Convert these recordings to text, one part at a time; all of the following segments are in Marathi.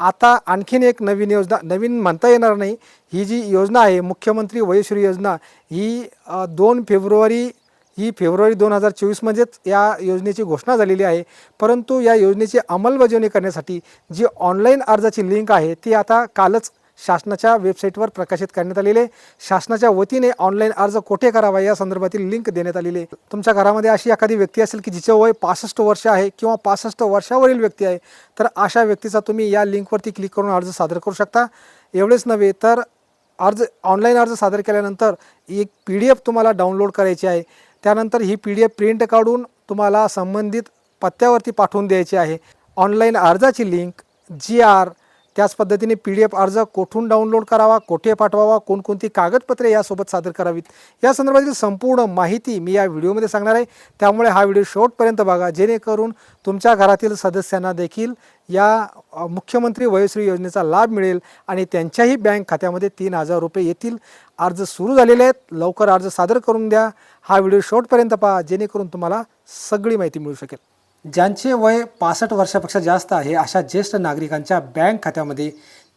आता आणखीन एक नवीन योजना नवीन म्हणता येणार नाही. ही जी योजना आहे मुख्यमंत्री वयश्री योजना ही दोन फेब्रुवारी ही फेब्रुवारी दोन हजार चोवीसमध्येच या योजनेची घोषणा झालेली आहे. परंतु या योजनेची अंमलबजावणी करण्यासाठी जी ऑनलाईन अर्जाची लिंक आहे ती आता कालच शासनाच्या वेबसाईटवर प्रकाशित करण्यात आलेले. शासनाच्या वतीने ऑनलाईन अर्ज कोठे करावा या संदर्भातील लिंक देण्यात आलेली. तुमच्या घरामध्ये अशी एखादी व्यक्ती असेल की जिचं वय पासष्ट वर्ष आहे किंवा पासष्ट वर्षावरील व्यक्ती आहे तर अशा व्यक्तीचा तुम्ही या लिंकवरती क्लिक करून अर्ज सादर करू शकता. एवढेच नव्हे तर अर्ज ऑनलाईन अर्ज सादर केल्यानंतर एक पी डी एफ तुम्हाला डाउनलोड करायची आहे. त्यानंतर ही पी डी एफ प्रिंट काढून तुम्हाला संबंधित पत्त्यावरती पाठवून द्यायची आहे. ऑनलाईन अर्जाची लिंक जी आर त्याच पद्धतीने पी डी एफ अर्ज कोठून डाउनलोड करावा कोठे पाठवावा कोणकोणती कागदपत्रे यासोबत सादर करावीत या संदर्भातील संपूर्ण माहिती मी या व्हिडिओमध्ये सांगणार आहे. त्यामुळे हा व्हिडिओ शेवटपर्यंत बघा जेणेकरून तुमच्या घरातील सदस्यांना देखील या मुख्यमंत्री वयोश्री योजनेचा लाभ मिळेल आणि त्यांच्याही बँक खात्यामध्ये तीन हजार रुपये येतील. अर्ज सुरू झालेले आहेत. लवकर अर्ज सादर करून द्या. हा व्हिडिओ शेवटपर्यंत पहा जेणेकरून तुम्हाला सगळी माहिती मिळू शकेल. ज्यांचे वय पासष्ट वर्षापेक्षा जास्त आहे अशा ज्येष्ठ नागरिकांच्या बँक खात्यामध्ये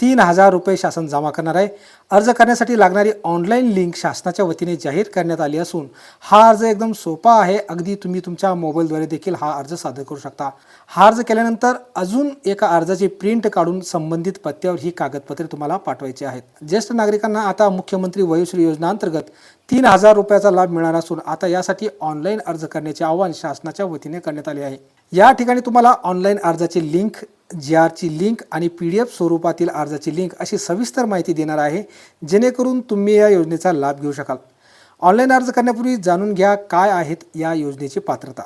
तीन हजार रुपये शासन जमा करणार आहे. अर्ज करण्यासाठी लागणारी ऑनलाईन लिंक शासनाच्या वतीने जाहीर करण्यात आली असून हा अर्ज एकदम सोपा आहे. अगदी तुम्ही तुमच्या मोबाईलद्वारे देखील हा अर्ज सादर करू शकता. हा अर्ज केल्यानंतर अजून एका अर्जाची प्रिंट काढून संबंधित पत्त्यावर ही कागदपत्रे तुम्हाला पाठवायची आहेत. ज्येष्ठ नागरिकांना आता मुख्यमंत्री वयोश्री योजनांतर्गत तीन हजार रुपयाचा लाभ मिळणार असून आता यासाठी ऑनलाईन अर्ज करण्याचे आवाहन शासनाच्या वतीने करण्यात आले आहे. या ठिकाणी तुम्हाला ऑनलाईन अर्जाची लिंक जी आरची लिंक आणि पी डी एफ स्वरूपातील अर्जाची लिंक अशी सविस्तर माहिती देणार आहे जेणेकरून तुम्ही या योजनेचा लाभ घेऊ शकाल. ऑनलाईन अर्ज करण्यापूर्वी जाणून घ्या काय आहेत या योजनेची पात्रता.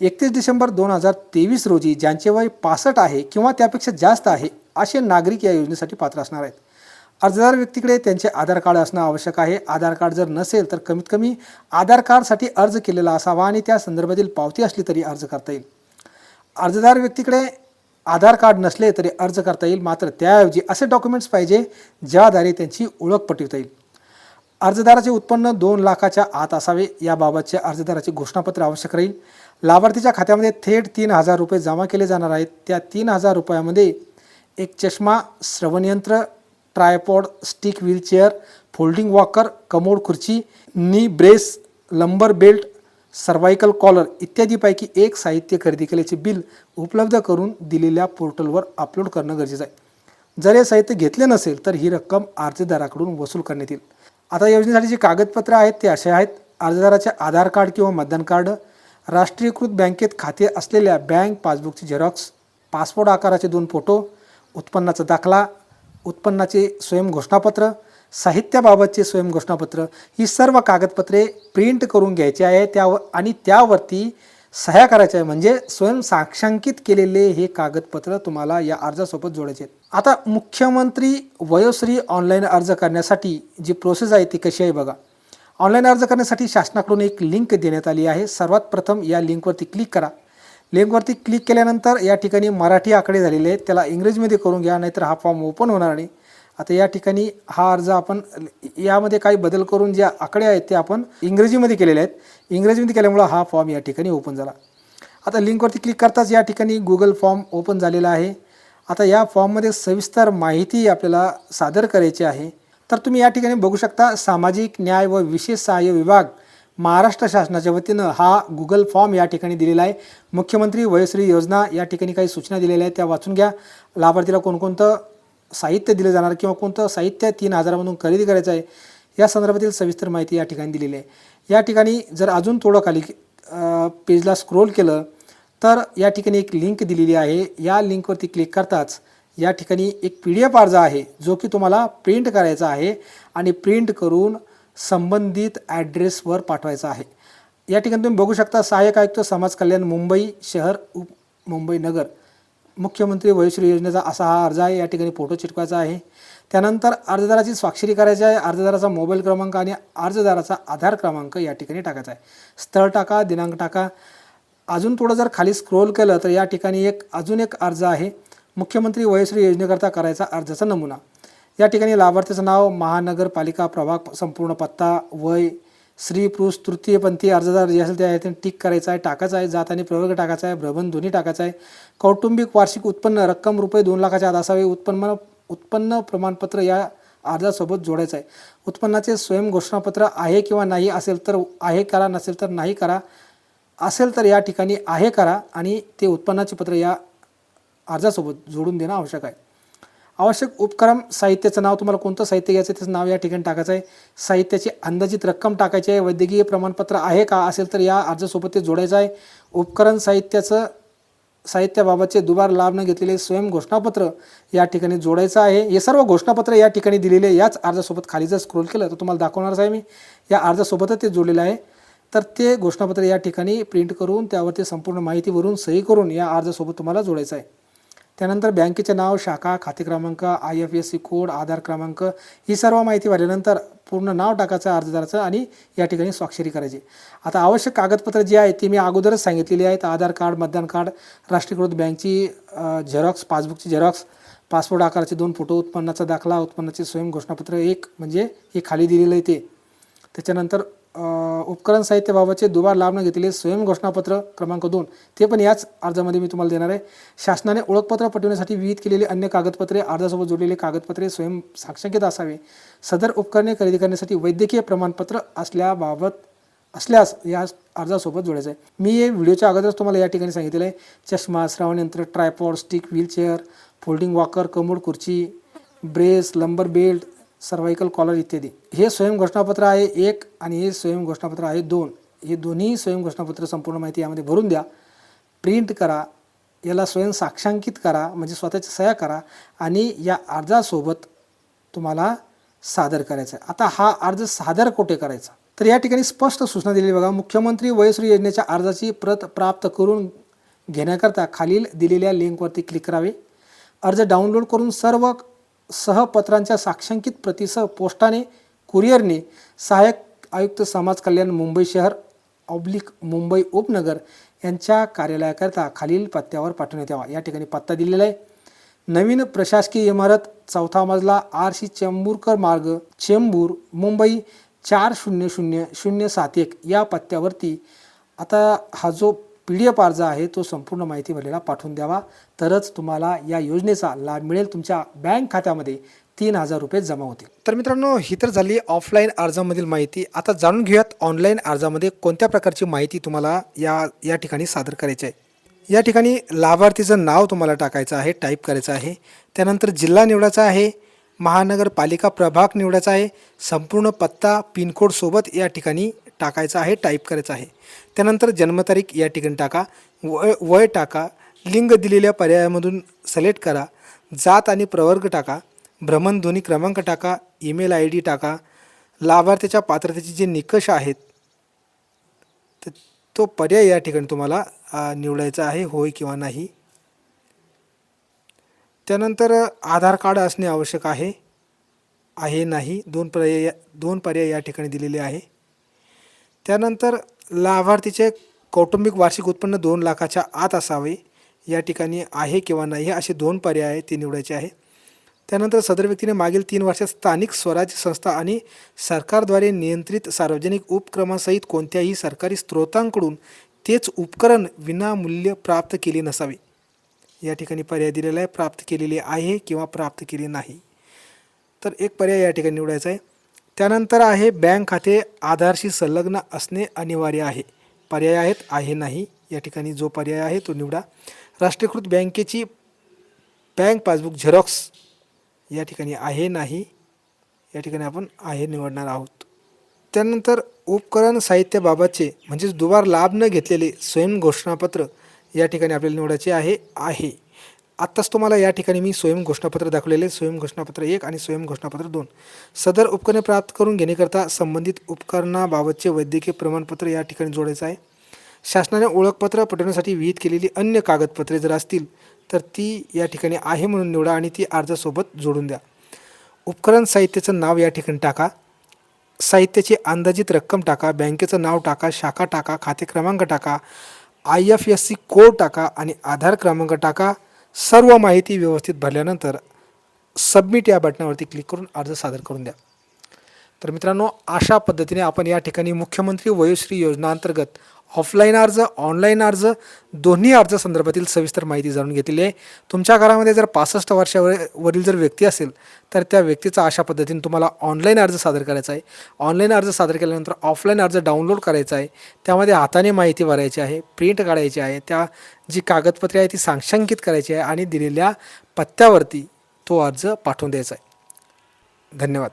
एकतीस डिसेंबर दोन हजार तेवीस रोजी ज्यांचे वय पासष्ट आहे किंवा त्यापेक्षा जास्त आहे असे नागरिक या योजनेसाठी पात्र असणार आहेत. अर्जदार व्यक्तीकडे त्यांचे आधार कार्ड असणं आवश्यक आहे. आधार कार्ड जर नसेल तर कमीत कमी आधार कार्डसाठी अर्ज केलेला असावा आणि त्या संदर्भातील पावती असली तरी अर्ज करता येईल. अर्जदार व्यक्तीकडे आधार कार्ड नसले तरी अर्ज करता येईल. मात्र त्याऐवजी असे डॉक्युमेंट्स पाहिजे ज्याद्वारे त्यांची ओळख पटवता येईल. अर्जदाराचे उत्पन्न दोन लाखाच्या आत असावे. याबाबतचे अर्जदाराचे घोषणापत्र आवश्यक राहील. लाभार्थीच्या खात्यामध्ये थेट तीन हजार रुपये जमा केले जाणार आहेत. त्या तीन हजार रुपयामध्ये एक चष्मा श्रवणयंत्र tripod stick wheelchair folding walker commode खुर्ची knee brace lumbar belt cervical collar इत्यादीपैकी एक साहित्य खरेदी केल्याचे बिल उपलब्ध करून दिलेल्या पोर्टलवर अपलोड करणं गरजेचं आहे. जर हे साहित्य घेतले नसेल तर ही रक्कम अर्जदाराकडून वसूल करण्यात येईल. आता योजनेसाठी जी कागदपत्रं आहेत ते असे आहेत. अर्जदाराचे आधार कार्ड किंवा मतदान कार्ड राष्ट्रीयकृत बँकेत खाते असलेल्या बँक पासबुकची झेरॉक्स पासपोर्ट आकाराचे दोन फोटो उत्पन्नाचा दाखला उत्पन्नाचे स्वयंघोषणापत्र साहित्याबाबतचे स्वयंघोषणापत्र ही सर्व कागदपत्रे प्रिंट करून घ्यायची आहे. त्यावर आणि त्यावरती सह्या करायच्या आहे. म्हणजे स्वयं साक्षांकित केलेले हे कागदपत्र तुम्हाला या अर्जासोबत जोडायचे आहेत. आता मुख्यमंत्री वयोश्री ऑनलाईन अर्ज करण्यासाठी जी प्रोसेस आहे ती कशी आहे बघा. ऑनलाईन अर्ज करण्यासाठी शासनाकडून एक लिंक देण्यात आली आहे. सर्वात प्रथम या लिंकवरती क्लिक करा. लिंकवरती क्लिक केल्यानंतर या ठिकाणी मराठी आकडे झालेले आहेत. त्याला इंग्रजीमध्ये करून घ्या नाहीतर हा फॉर्म ओपन होणार नाही. आता या ठिकाणी हा अर्ज आपण यामध्ये काही बदल करून जे आकडे आहेत ते आपण इंग्रजीमध्ये केलेले आहेत. इंग्रजीमध्ये केल्यामुळं हा फॉर्म या ठिकाणी ओपन झाला. आता लिंकवरती क्लिक करताच या ठिकाणी गुगल फॉर्म ओपन झालेला आहे. आता या फॉर्ममध्ये सविस्तर माहिती आपल्याला सादर करायची आहे. तर तुम्ही या ठिकाणी बघू शकता सामाजिक न्याय व विशेष सहाय्य विभाग महाराष्ट्र शासनाच्या वतीनं हा गुगल फॉर्म या ठिकाणी दिलेला आहे. मुख्यमंत्री वयश्री योजना या ठिकाणी काही सूचना दिलेल्या आहेत त्या वाचून घ्या. लाभार्थीला कोणकोणतं साहित्य दिलं जाणार किंवा कोणतं साहित्य तीन हजारामधून खरेदी करायचं आहे या संदर्भातील सविस्तर माहिती या ठिकाणी दिलेली आहे. या ठिकाणी जर अजून थोडं खाली पेजला स्क्रोल केलं तर या ठिकाणी एक लिंक दिलेली आहे. या लिंकवरती क्लिक करताच या ठिकाणी एक पी डी एफ अर्ज आहे जो की तुम्हाला प्रिंट करायचा आहे आणि प्रिंट करून संबंधित ॲड्रेसवर पाठवायचा आहे. या ठिकाणी तुम्ही बघू शकता सहाय्यक आयुक्त समाज कल्याण मुंबई शहर उप मुंबई नगर. मुख्यमंत्री वयोश्री योजनेचा असा हा अर्ज आहे या ठिकाणी फोटो चिटकायचा आहे. त्यानंतर अर्जदाराची स्वाक्षरी करायची आहे. अर्जदाराचा मोबाईल क्रमांक आणि अर्जदाराचा आधार क्रमांक या ठिकाणी टाकायचा आहे. स्थळ टाका दिनांक टाका. अजून थोडं जर खाली स्क्रोल केलं तर या ठिकाणी एक अजून एक अर्ज आहे. मुख्यमंत्री वयश्री योजनेकरता करायचा अर्जाचा नमुना. या ठिकाणी लाभार्थीचं नाव महानगरपालिका प्रभाग संपूर्ण पत्ता वय स्त्री पुरुष तृतीयपंथी अर्जदार जे असेल त्या यातून टिक करायचं आहे टाकायचं आहे जात आणि प्रवर्ग टाकायचा आहे भ्रमण दोन्ही टाकायचं आहे. कौटुंबिक वार्षिक उत्पन्न रक्कम रुपये दोन लाखाच्या आत असावे. उत्पन्न उत्पन्न प्रमाणपत्र या अर्जासोबत जोडायचं आहे. उत्पन्नाचे स्वयं घोषणापत्र आहे किंवा नाही असेल तर आहे करा नसेल तर नाही करा. असेल तर या ठिकाणी आहे करा आणि ते उत्पन्नाचे पत्र या अर्जासोबत जोडून देणं आवश्यक आहे. आवश्यक उपक्रम साहित्याचं नाव तुम्हाला कोणतं साहित्य घ्यायचं त्याचं नाव या ठिकाणी टाकायचं आहे. साहित्याची अंदाजित रक्कम टाकायची आहे. वैद्यकीय प्रमाणपत्र आहे का असेल तर या अर्जासोबत ते जोडायचं आहे. उपकरण साहित्याचं साहित्याबाबतचे दुबार लाभ न घेतलेले स्वयं घोषणापत्र या ठिकाणी जोडायचं आहे. हे सर्व घोषणापत्र या ठिकाणी दिलेले याच अर्जासोबत खाली जर स्क्रोल केलं तर तुम्हाला दाखवणारच आहे मी. या अर्जासोबतच ते जोडलेलं आहे. तर ते घोषणापत्र या ठिकाणी प्रिंट करून त्यावरती संपूर्ण माहिती भरून सही करून या अर्जासोबत तुम्हाला जोडायचं आहे. त्यानंतर बँकेचे नाव शाखा खाते क्रमांक I F S C code Aadhaar क्रमांक ही सर्व माहिती भरल्यानंतर पूर्ण नाव टाकायचं अर्जदाराचं आणि या ठिकाणी स्वाक्षरी करायची. आता आवश्यक कागदपत्र जी आहेत ती मी अगोदरच सांगितलेली आहेत. आधार कार्ड मतदान कार्ड राष्ट्रीयकृत बँकची झेरॉक्स पासबुकची झेरॉक्स पासपोर्ट आकाराचे दोन फोटो उत्पन्नाचा दाखला उत्पन्नाचे स्वयं घोषणापत्र एक म्हणजे हे खाली दिलेलं आहे ते. त्याच्यानंतर उपकरण साहित्याबाबतचे दुबार लाभ न घेतलेले स्वयं घोषणापत्र क्रमांक दोन. ते पण याच अर्जामध्ये मी तुम्हाला देणार आहे. शासनाने ओळखपत्र पटवण्यासाठी विहित केलेली अन्य कागदपत्रे अर्जासोबत जोडलेले कागदपत्रे स्वयं साक्षांकित असावे. सदर उपकरणे खरेदी करण्यासाठी वैद्यकीय प्रमाणपत्र असल्याबाबत असल्यास या अर्जासोबत जोडायचं आहे मी हे व्हिडिओच्या अगोदरच तुम्हाला या ठिकाणी सांगितलेलं आहे. चष्मा श्रावण यंत्र tripod stick wheelchair folding walker commode खुर्ची brace lumbar belt cervical collar इत्यादी. हे स्वयं घोषणापत्र आहे एक आणि हे स्वयं घोषणापत्र आहे दोन. हे दोन्ही स्वयं घोषणापत्र संपूर्ण माहिती यामध्ये भरून द्या. प्रिंट करा. याला स्वयं साक्षांकित करा. म्हणजे स्वतःच्या सह्या करा. आणि या अर्जासोबत तुम्हाला सादर करायचं आहे. आता हा अर्ज सादर कुठे करायचा? तर या ठिकाणी स्पष्ट सूचना दिलेली बघा. मुख्यमंत्री वयश्री योजनेच्या अर्जाची प्रत प्राप्त करून घेण्याकरता खालील दिलेल्या लिंकवरती क्लिक करावे. अर्ज डाउनलोड करून सर्व सहपत्रांच्या साक्षांकित प्रतीसह पोस्टाने कुरिअरने सहाय्यक आयुक्त समाज कल्याण मुंबई शहर ऑब्लिक मुंबई उपनगर यांच्या कार्यालयाकरता खालील पत्त्यावर पाठवण्यात यावा. या ठिकाणी पत्ता दिलेला आहे. नवीन प्रशासकीय इमारत चौथा मजला आर सी चेंबूरकर मार्ग चेंबूर मुंबई चार शून्य शून्य शून्य सात एक या पत्त्यावरती आता हा जो पी डी एफ अर्ज आहे तो संपूर्ण माहिती भरलेला पाठवून द्यावा. तरच तुम्हाला या योजनेचा लाभ मिळेल. तुमच्या बँक खात्यामध्ये तीन हजार रुपये जमा होतील. तर मित्रांनो ही तर झाली ऑफलाईन अर्जामधील माहिती. आता जाणून घेऊयात ऑनलाईन अर्जामध्ये कोणत्या प्रकारची माहिती तुम्हाला या या ठिकाणी सादर करायची आहे. या ठिकाणी लाभार्थीचं नाव तुम्हाला टाकायचं आहे टाईप करायचं आहे. त्यानंतर जिल्हा निवडायचा आहे महानगरपालिका प्रभाग निवडायचा आहे. संपूर्ण पत्ता पिनकोडसोबत या ठिकाणी टाकायचं आहे टाईप करायचं आहे. त्यानंतर जन्मतारीख या ठिकाणी टाका. वय वय टाका. लिंग दिलेल्या पर्यायामधून सिलेक्ट करा. जात आणि प्रवर्ग टाका. भ्रमणध्वनी क्रमांक टाका. ईमेल आय डी टाका. लाभार्थीच्या पात्रतेचे जे निकष आहेत तर तो पर्याय या ठिकाणी तुम्हाला निवडायचा आहे होय किंवा नाही. त्यानंतर आधार कार्ड असणे आवश्यक आहे. आहे नाही. दोन पर्याय दोन पर्याय या ठिकाणी दिलेले आहे. त्यानंतर लाभार्थीचे कौटुंबिक वार्षिक उत्पन्न दोन लाखाच्या आत असावे. या ठिकाणी आहे किंवा नाही हे असे दोन पर्याय आहे ते निवडायचे आहे त्यानंतर सदर व्यक्तीने मागील तीन वर्षात स्थानिक स्वराज्य संस्था आणि सरकारद्वारे नियंत्रित सार्वजनिक उपक्रमासहित कोणत्याही सरकारी स्रोतांकडून तेच उपकरण विनामूल्य प्राप्त केले नसावे. या ठिकाणी पर्याय दिलेला आहे प्राप्त केलेले आहे किंवा प्राप्त केले नाही. तर एक पर्याय या ठिकाणी निवडायचा आहे. त्यानंतर आहे बँक खाते आधारशी संलग्न असणे अनिवार्य आहे. पर्याय आहेत आहे नाही. या ठिकाणी जो पर्याय आहे तो निवडा. राष्ट्रीयकृत बँकेची बँक पासबुक झेरॉक्स या ठिकाणी आहे नाही. या ठिकाणी आपण आहे निवडणार आहोत. त्यानंतर उपकरण साहित्याबाबतचे म्हणजेच दुबार लाभ न घेतलेले स्वयं घोषणापत्र या ठिकाणी आपल्याला निवडायचे आहे आहे. आत्ताच तुम्हाला या ठिकाणी मी स्वयं घोषणापत्र दाखवलेले स्वयं घोषणापत्र एक आणि स्वयं घोषणापत्र दोन. सदर उपकरणे प्राप्त करून घेण्याकरता संबंधित उपकरणाबाबतचे वैद्यकीय प्रमाणपत्र या ठिकाणी जोडायचं आहे. शासनाने ओळखपत्र पटवण्यासाठी विहित केलेली अन्य कागदपत्रे जर असतील तर ती या ठिकाणी आहे म्हणून निवडा आणि ती अर्जासोबत जोडून द्या. उपकरण साहित्याचं नाव या ठिकाणी टाका. साहित्याची अंदाजित रक्कम टाका बँकेचं नाव टाका शाखा टाका खाते क्रमांक टाका I F S C code टाका आणि आधार क्रमांक टाका. सर्व माहिती व्यवस्थित भरल्यानंतर सबमिट या बटनावरती क्लिक करून अर्ज सादर करून द्या. तर मित्रांनो अशा पद्धतीने आपण या ठिकाणी मुख्यमंत्री वयोश्री योजनाअंतर्गत ऑफलाईन अर्ज ऑनलाईन अर्ज दोन्ही अर्ज संदर्भातील सविस्तर माहिती जाणून घेतलेली आहे. तुमच्या घरामध्ये जर पासष्ट वर्षावर वरील जर व्यक्ती असेल तर त्या व्यक्तीचा अशा पद्धतीने तुम्हाला ऑनलाईन अर्ज सादर करायचा आहे. ऑनलाईन अर्ज सादर केल्यानंतर ऑफलाईन अर्ज डाउनलोड करायचा आहे. त्यामध्ये हाताने माहिती भरायची आहे प्रिंट काढायची आहे त्या जी कागदपत्रे आहे ती सांक्षांकित करायची आहे आणि दिलेल्या पत्त्यावरती तो अर्ज पाठवून द्यायचा आहे. धन्यवाद.